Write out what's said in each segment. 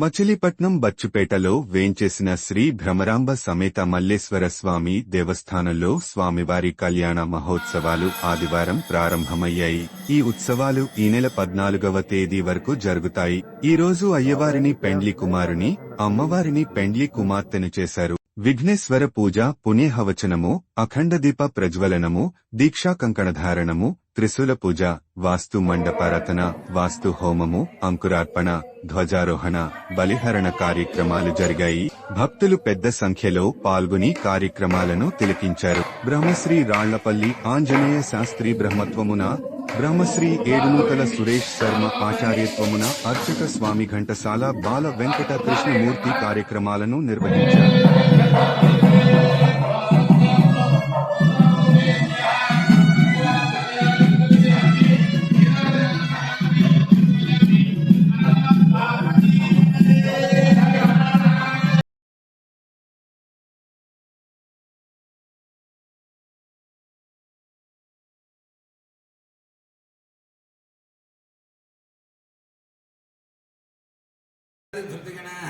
మచిలీపట్నం బచ్చుపేటలో వేంచేసిన శ్రీ భ్రమరాంబ సమేత మల్లేశ్వర స్వామి దేవస్థానంలో స్వామివారి కళ్యాణ మహోత్సవాలు ఆదివారం ప్రారంభమయ్యాయి. ఈ ఉత్సవాలు ఈ నెల పద్నాలుగవ తేదీ వరకు జరుగుతాయి. ఈ రోజు అయ్యవారిని పెండ్లి కుమారుని అమ్మవారిని పెండ్లి కుమార్తెను చేశారు. విఘ్నేశ్వర పూజ పుణ్యహవచనము అఖండదీప ప్రజ్వలనము దీక్షా కంకణధారణము త్రిశూల పూజ వాస్తు మండపారతన వాస్తు హోమము అంకురార్పణ ధ్వజారోహణ బలిహరణ కార్యక్రమాలు జరిగాయి. భక్తులు పెద్ద సంఖ్యలో పాల్గొని కార్యక్రమాలను తిలకించారు. బ్రహ్మశ్రీ రాళ్ళపల్లి ఆంజనేయ శాస్త్రి బ్రహ్మత్వమున బ్రహ్మశ్రీ ఏడునూతల సురేష్ శర్మ ఆచార్యత్వమున అర్చక స్వామి ఘంటసాల బాల వెంకట కృష్ణమూర్తి కార్యక్రమాలను నిర్వహించారు. धृतिगणाः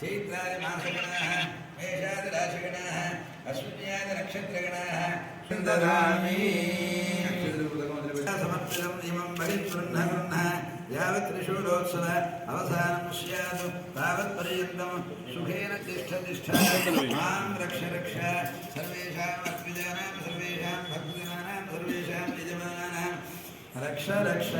चैत्रादिमासगणाः మేషాది రాశిగణ అశ్విన్యాది నక్షత్రగణ సమర్పితం ఇమం పరిగృహ గృహ యావత్ త్రిశూలోత్సవ అవసానం స్యాదు తావత్ పర్యంతం సుఖేన తిష్ట తిష్ట మాం రక్ష రక్ష సర్వేషాం అర్పిజానాం సర్వేషాం భక్తిజానాం సర్వేషాం రక్ష రక్ష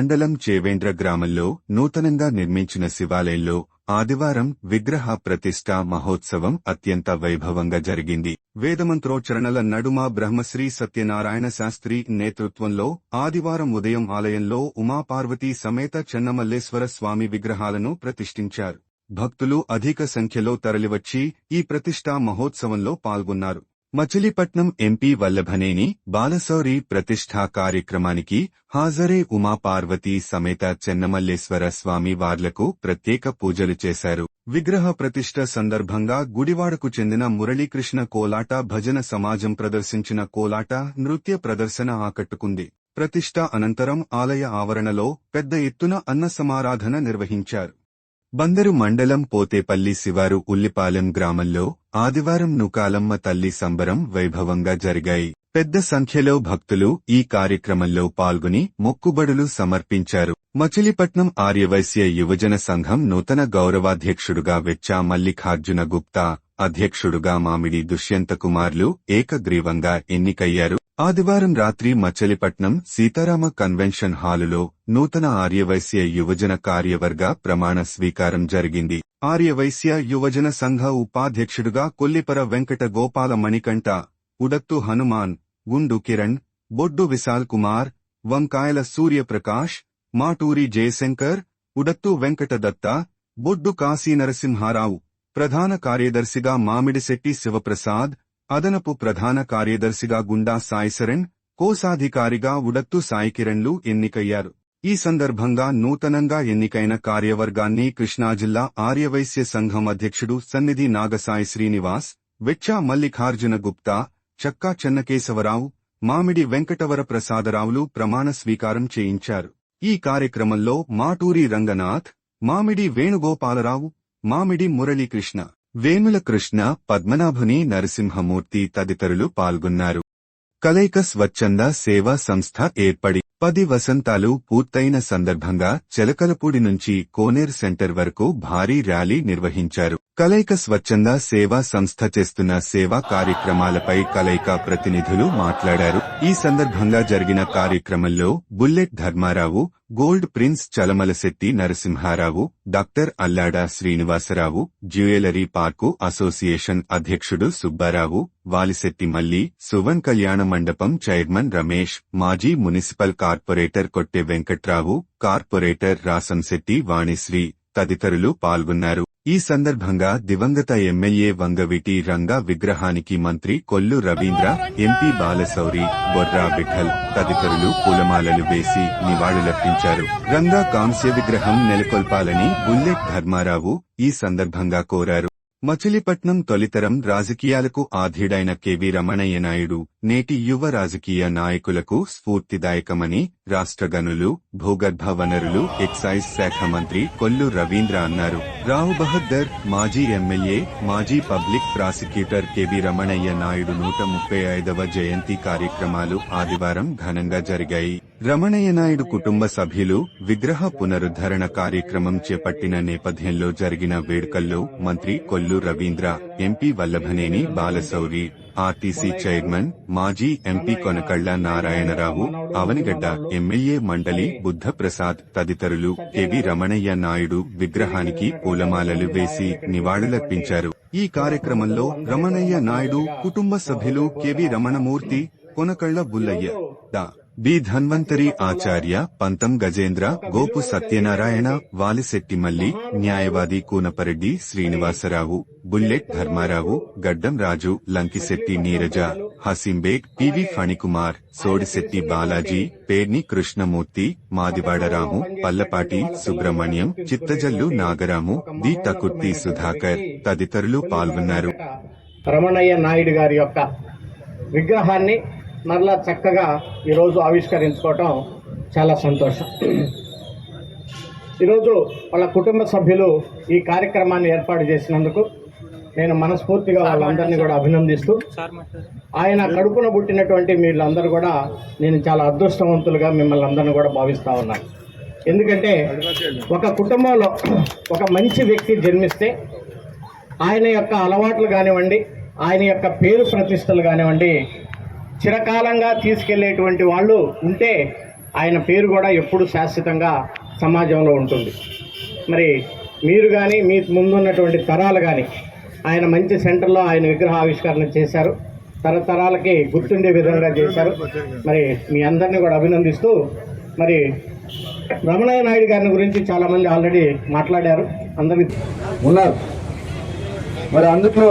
మండలం చేవేంద్ర గ్రామంలో నూతనంగా నిర్మించిన శివాలయంలో ఆదివారం విగ్రహ ప్రతిష్ఠా మహోత్సవం అత్యంత వైభవంగా జరిగింది. వేదమంత్రోచ్చరణల నడుమ బ్రహ్మశ్రీ సత్యనారాయణ శాస్త్రి నేతృత్వంలో ఆదివారం ఉదయం ఆలయంలో ఉమాపార్వతీ సమేత చెన్నమల్లేశ్వర స్వామి విగ్రహాలను ప్రతిష్ఠించారు. భక్తులు అధిక సంఖ్యలో తరలివచ్చి ఈ ప్రతిష్ఠా మహోత్సవంలో పాల్గొన్నారు. మచిలీపట్నం ఎంపీ వల్లభనేని బాలశౌరి ప్రతిష్ఠా కార్యక్రమానికి హాజరే ఉమాపార్వతీ సమేత చెన్నమల్లేశ్వర స్వామి వార్లకు ప్రత్యేక పూజలు చేశారు. విగ్రహ ప్రతిష్ఠ సందర్భంగా గుడివాడకు చెందిన మురళీకృష్ణ కోలాట భజన సమాజం ప్రదర్శించిన కోలాట నృత్య ప్రదర్శన ఆకట్టుకుంది. ప్రతిష్ఠ అనంతరం ఆలయ ఆవరణలో పెద్ద ఎత్తున అన్న సమారాధన నిర్వహించారు. బందరు మండలం పోతేపల్లి శివారు ఉల్లిపాలెం గ్రామంలో ఆదివారం నుకాలమ్మ తల్లి సంబరం వైభవంగా జరిగాయి. పెద్ద సంఖ్యలో భక్తులు ఈ కార్యక్రమంలో పాల్గొని మొక్కుబడులు సమర్పించారు. మచిలీపట్నం ఆర్యవైశ్య యువజన సంఘం నూతన గౌరవాధ్యక్షుడుగా వెచ్చా మల్లికార్జున గుప్తా అధ్యక్షుడుగా మామిడి దుష్యంత కుమార్లు ఏకగ్రీవంగా ఎన్నికయ్యారు. ఆదివారం రాత్రి మచిలీపట్నం సీతారామ కన్వెన్షన్ హాలులో నూతన ఆర్యవైశ్య యువజన కార్యవర్గ ప్రమాణ స్వీకారం జరిగింది. ఆర్యవైశ్య యువజన సంఘ ఉపాధ్యక్షుడుగా కొల్లిపర వెంకట గోపాల మణికంఠ ఉడత్తు హనుమాన్ గుండు కిరణ్ బొడ్డు విశాల్ కుమార్ వంకాయల సూర్యప్రకాష్ మాటూరి జయశంకర్ ఉడత్తు వెంకటదత్త బొడ్డు కాశీ నరసింహారావు ప్రధాన కార్యదర్శిగా మామిడిశెట్టి శివప్రసాద్ అదనపు ప్రధాన కార్యదర్శిగా గుండా సాయిశరణ్ కోశాధికారిగా ఉడత్తు సాయికిరణ్లు ఎన్నికయ్యారు. ఈ సందర్భంగా నూతనంగా ఎన్నికైన కార్యవర్గాన్ని కృష్ణా జిల్లా ఆర్యవైశ్య సంఘం అధ్యక్షుడు సన్నిధి నాగసాయి శ్రీనివాస్ వెచ్చా మల్లికార్జున గుప్తా చక్కా చెన్నకేశవరావు మామిడి వెంకటవర ప్రసాదరావులు ప్రమాణ స్వీకారం చేయించారు. ఈ కార్యక్రమంలో మాటూరి రంగనాథ్ మామిడి వేణుగోపాలరావు మామిడి మురళీకృష్ణ వేముల కృష్ణ పద్మనాభుని నరసింహమూర్తి తదితరులు పాల్గొన్నారు. కలైక స్వచ్ఛంద సేవా సంస్థ ఏర్పడి పది వసంతాలు పూర్తయిన సందర్భంగా చెలకలపూడి నుంచి కోనేర్ సెంటర్ వరకు భారీ ర్యాలీ నిర్వహించారు. కలయిక స్వచ్ఛంద సేవా సంస్థ చేస్తున్న సేవా కార్యక్రమాలపై కలయిక ప్రతినిధులు మాట్లాడారు. ఈ సందర్భంగా జరిగిన కార్యక్రమంలో bullet Dharmarao gold prince Chalamalasetty Narasimharao doctor Allada Srinivasarao jewellery park association అధ్యక్షుడు సుబ్బారావు వాలిశెట్టి మల్లి సువన్ కళ్యాణ మండపం చైర్మన్ రమేష్ మాజీ municipal corporator Kotte Venkatrao corporator Rasamsetty Vanisri తదితరులు పాల్గొన్నారు. ఈ సందర్భంగా దివంగత ఎమ్మెల్యే వంగవిటి రంగా విగ్రహానికి మంత్రి కొల్లు రవీంద్ర ఎంపీ బాలశౌరి బొర్రా విఠల్ తదితరులు పూలమాలలు వేసి నివాళులర్పించారు. రంగా కాంస్య విగ్రహం నెలకొల్పాలని బుల్లెట్ ధర్మారావు ఈ సందర్భంగా కోరారు. మచిలీపట్నం తొలితరం రాజకీయాలకు ఆధీడైన కెవి రమణయ్య నాయుడు నేటి యువ రాజకీయ నాయకులకు స్ఫూర్తిదాయకమని రాష్ట్ర గనులు భూగర్భ వనరులు ఎక్సైజ్ శాఖ మంత్రి కొల్లు రవీంద్ర అన్నారు. రావు బహద్దర్ మాజీ ఎమ్మెల్యే మాజీ public prosecutor K V Ramanaiah Naidu నూట ముప్పై ఐదవ జయంతి కార్యక్రమాలు ఆదివారం ఘనంగా జరిగాయి. రమణయ్య నాయుడు కుటుంబ సభ్యులు విగ్రహ పునరుద్ధరణ కార్యక్రమం చేపట్టిన నేపథ్యంలో జరిగిన వేడుకల్లో మంత్రి Kollu Ravindra MP Vallabhaneni Balashowry RTC chairman మాజీ ఎంపీ కొనకళ్ళ నారాయణరావు అవనిగడ్డ ఎమ్మెల్యే మండలి బుద్ధప్రసాద్ తదితరులు కెవి రమణయ్య నాయుడు విగ్రహానికి పూలమాలలు వేసి నివాళులర్పించారు. ఈ కార్యక్రమంలో రమణయ్య నాయుడు కుటుంబ సభ్యులు కెవి రమణమూర్తి కొనకళ్ళ బుల్లయ్య డా. బి. ధన్వంతరి ఆచార్య పంతం గజేంద్ర గోపు సత్యనారాయణ వాలిశెట్టిమల్లి న్యాయవాది Koonapareddy Srinivasarao bullet Dharmarao Gaddam Raju Lankisetty Neeraja Hasimbeg P V Phanikumar Sodisetty Balaji Perni Krishnamurthy Madivadaramu Pallapati Subrahmanyam Chittajallu Nagaramu the తకుర్తి Sudhakar తదితరులు పాల్గొన్నారు. రమణయ్య నాయుడు గారి యొక్క విగ్రహాన్ని మరలా చక్కగా ఈరోజు ఆవిష్కరించుకోవటం చాలా సంతోషం. ఈరోజు వాళ్ళ కుటుంబ సభ్యులు ఈ కార్యక్రమాన్ని ఏర్పాటు చేసినందుకు నేను మనస్ఫూర్తిగా వాళ్ళందరినీ కూడా అభినందిస్తూ ఆయన కడుపున పుట్టినటువంటి వీళ్ళందరూ కూడా నేను చాలా అదృష్టవంతులుగా మిమ్మల్ని అందరినీ కూడా భావిస్తా ఉన్నాను. ఎందుకంటే ఒక కుటుంబంలో ఒక మంచి వ్యక్తి జన్మిస్తే ఆయన యొక్క అలవాట్లు కానివ్వండి ఆయన యొక్క పేరు ప్రతిష్టలు కానివ్వండి చిరకాలంగా తీసుకెళ్ళేటువంటి వాళ్ళు ఉంటే ఆయన పేరు కూడా ఎప్పుడు శాశ్వతంగా సమాజంలో ఉంటుంది. మరి మీరు కానీ మీ ముందున్నటువంటి తరాలు కానీ ఆయన మంచి సెంటర్లో ఆయన విగ్రహ ఆవిష్కరణ చేశారు. తరతరాలకి గుర్తుండే విధంగా చేశారు. మరి మీ అందరినీ కూడా అభినందిస్తూ మరి రమణయ్య నాయుడు గారిని గురించి చాలామంది ఆల్రెడీ మాట్లాడారు. అందరి ఉన్నారు మరి అందులో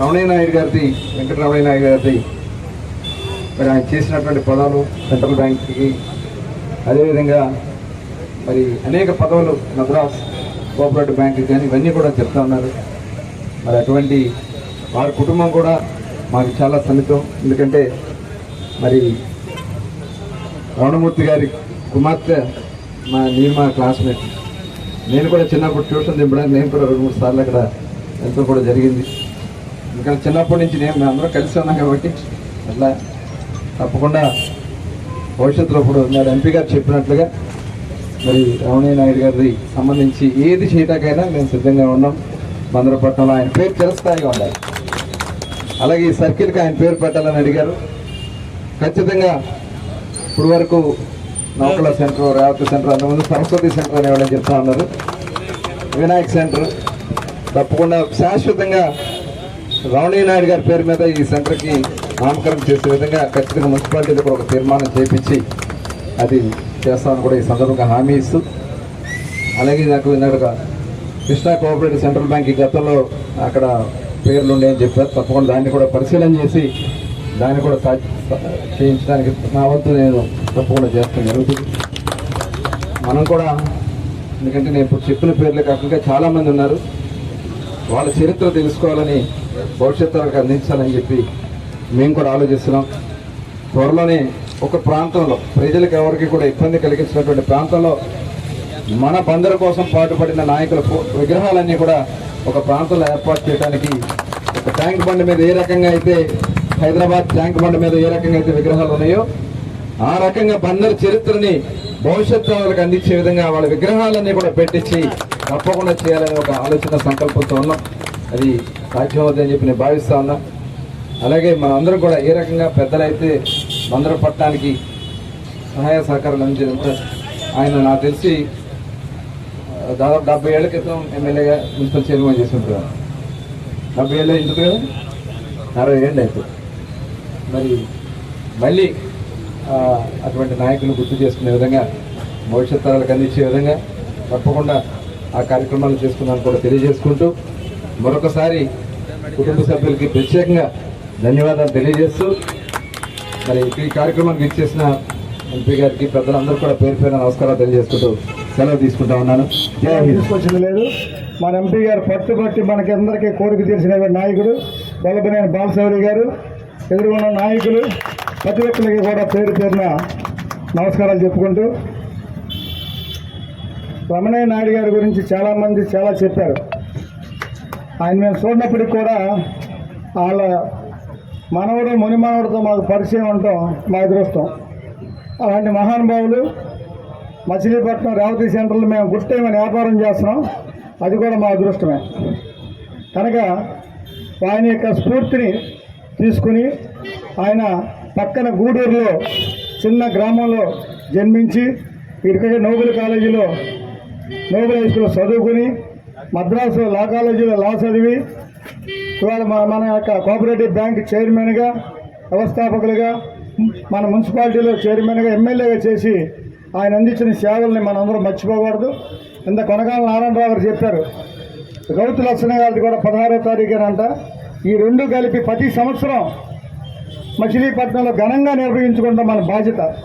రమణయ్య నాయుడు గారిది వెంకటరమణయ్య నాయుడు గారిది మరి ఆయన చేసినటువంటి పదాలు సెంట్రల్ బ్యాంక్కి అదేవిధంగా మరి అనేక పదవులు మద్రాస్ కోఆపరేటివ్ బ్యాంక్ కానీ ఇవన్నీ కూడా చెప్తా ఉన్నారు. మరి అటువంటి వారి కుటుంబం కూడా మాకు చాలా సన్నిహితం. ఎందుకంటే మరి రమణమూర్తి గారి కుమార్తె మా నేను మా క్లాస్మేట్. నేను కూడా చిన్నప్పుడు ట్యూషన్ దింపడానికి నేను కూడా రెండు మూడు సార్లు అక్కడ ఎంతో కూడా జరిగింది. ఇంకా చిన్నప్పటి నుంచి నేను మేము అందరం కలిసి ఉన్నాం కాబట్టి అట్లా తప్పకుండా భవిష్యత్తులో ఇప్పుడు మీరు ఎంపీ గారు చెప్పినట్లుగా మరి రమణయ్య నాయుడు గారి సంబంధించి ఏది చేయటాకైనా మేము సిద్ధంగా ఉన్నాం. బందరపట్నంలో ఆయన పేరు చిరస్థాయిగా ఉండాలి. అలాగే ఈ సర్కిల్కి ఆయన పేరు పెట్టాలని అడిగారు. ఖచ్చితంగా ఇప్పుడు వరకు నౌకల సెంటర్ రేవతి సెంటర్ అంతకుముందు సరస్వతి సెంటర్ అని ఎవరైనా చెప్తా ఉన్నారు. వినాయక్ సెంటర్. తప్పకుండా శాశ్వతంగా రమణీయ నాయుడు గారి పేరు మీద ఈ సెంటర్కి నామకరణం చేసే విధంగా ఖచ్చితంగా మున్సిపాలిటీలో కూడా ఒక తీర్మానం చేపించి అది చేస్తామని కూడా ఈ సందర్భంగా హామీ ఇస్తూ అలాగే నాకు ఇందాక కృష్ణా కోఆపరేటివ్ సెంట్రల్ బ్యాంక్ ఈ గతంలో అక్కడ పేర్లు ఉన్నాయని చెప్పారు. తప్పకుండా దాన్ని కూడా పరిశీలన చేసి దాన్ని కూడా సా- చేయించడానికి నా వద్ద నేను తప్పకుండా చేస్తాను. జరుగుతుంది మనం కూడా ఎందుకంటే నేను ఇప్పుడు చెప్పిన పేర్లే కాకుండా చాలామంది ఉన్నారు. వాళ్ళ చరిత్ర తెలుసుకోవాలని భవిష్యత్తు తరాలకు అందించాలని చెప్పి మేము కూడా ఆలోచిస్తున్నాం. త్వరలోనే ఒక ప్రాంతంలో ప్రజలకు ఎవరికి కూడా ఇబ్బంది కలిగించినటువంటి ప్రాంతంలో మన బందర కోసం పాటుపడిన నాయకుల విగ్రహాలన్నీ కూడా ఒక ప్రాంతంలో ఏర్పాటు చేయడానికి ఒక ట్యాంక్ బండ్ మీద ఏ రకంగా అయితే హైదరాబాద్ ట్యాంక్ బండ్ మీద ఏ రకంగా అయితే విగ్రహాలు ఉన్నాయో ఆ రకంగా బందర్ చరిత్రని భవిష్యత్తు వాళ్ళకి అందించే విధంగా వాళ్ళ విగ్రహాలన్నీ కూడా పెట్టించి తప్పకుండా చేయాలని ఒక ఆలోచన సంకల్పంతో ఉన్నాం. అది సాధ్యమవుతుందని చెప్పి నేను భావిస్తా ఉన్నా. అలాగే మనందరం కూడా ఏ రకంగా పెద్దలైతే బందర పట్టడానికి సహాయ సహకారాలు అందించినంత ఆయన నాకు తెలిసి దాదాపు డెబ్బై ఏళ్ళ క్రితం ఎమ్మెల్యేగా మున్సిపల్ చైర్మన్ చేసి డెబ్బై ఏళ్ళు ఉంటుంది కదా? అరవై ఏళ్ళు అయితే. మరి మళ్ళీ అటువంటి నాయకులు గుర్తు చేసుకునే విధంగా భవిష్యత్ తరాలకు అందించే విధంగా తప్పకుండా ఆ కార్యక్రమాలు చేసుకున్నాను కూడా తెలియజేసుకుంటూ మరొకసారి కుటుంబ సభ్యులకి ప్రత్యేకంగా ధన్యవాదాలు తెలియజేస్తూ మరి ఈ కార్యక్రమానికి ఇచ్చేసిన ఎంపీ గారికి పెద్దలందరూ కూడా పేరు పేరు నమస్కారాలు తెలియజేసుకుంటూ సెలవు తీసుకుంటా ఉన్నాను. తీసుకొచ్చింది లేదు. మన ఎంపీ గారు పట్టుబట్టి మనకి అందరికీ కోరిక తీర్చిన నాయకుడు బలబనేని బాలశౌరి గారు ఎదురున్న నాయకులు ప్రతి ఒక్కరికి కూడా పేరు పేరున నమస్కారాలు చెప్పుకుంటూ రమణయ్య నాయుడు గారి గురించి చాలామంది చాలా చెప్పారు. ఆయన మేము చూడనప్పటికి కూడా వాళ్ళ మనవడు మునిమానవుడితో మాకు పరిచయం ఉండటం మా అదృష్టం. అలాంటి మహానుభావులు మచిలీపట్నం రేవతి సెంటర్లో మేము గుట్టేమని వ్యాపారం చేస్తున్నాం. అది కూడా మా అదృష్టమే. కనుక ఆయన యొక్క స్ఫూర్తిని తీసుకుని ఆయన పక్కన గూడూరులో చిన్న గ్రామంలో జన్మించి ఇక్కడ నోబెల్ కాలేజీలో నోబెల్ హై స్కూల్లో చదువుకుని మద్రాసులో లా కాలేజీలో లా చదివి ఇవాళ మన- మన యొక్క కోఆపరేటివ్ బ్యాంక్ చైర్మన్గా వ్యవస్థాపకులుగా మన మున్సిపాలిటీలో చైర్మన్గా ఎమ్మెల్యేగా చేసి ఆయన అందించిన సేవల్ని మనందరం మర్చిపోకూడదు. ఇంత కొనగాల నారాయణరావు గారు చెప్పారు. గౌతు లక్షణ గారిది కూడా పదహారో తారీఖునంట. ఈ రెండు కలిపి ప్రతి సంవత్సరం మచిలీపట్నంలో ఘనంగా నిర్వహించుకుంటాం మన బాధ్యత.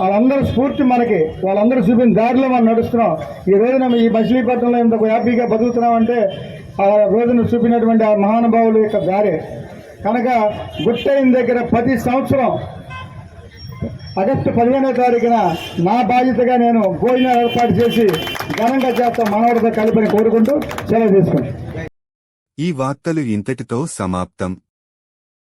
వాళ్ళందరూ స్ఫూర్తి మనకి వాళ్ళందరూ చూపిన దారిలో మనం నడుస్తున్నాం. ఈ రోజున ఈ మచిలీపట్నంలో ఇంత హ్యాపీగా బతుకుతున్నామంటే ఆ రోజున చూపినటువంటి ఆ మహానుభావుల యొక్క దారి. కనుక గుట్టైన దగ్గర ప్రతి సంవత్సరం ఆగస్టు పదిహేనో తారీఖున నా బాధ్యతగా నేను భోజనాలు ఏర్పాటు చేసి ఘనంగా చేస్తాం మనవడితో కలిపని కోరుకుంటూ సెలవు తీసుకుంటాం ఈ వార్తలు ఇంతటితో సమాప్తం.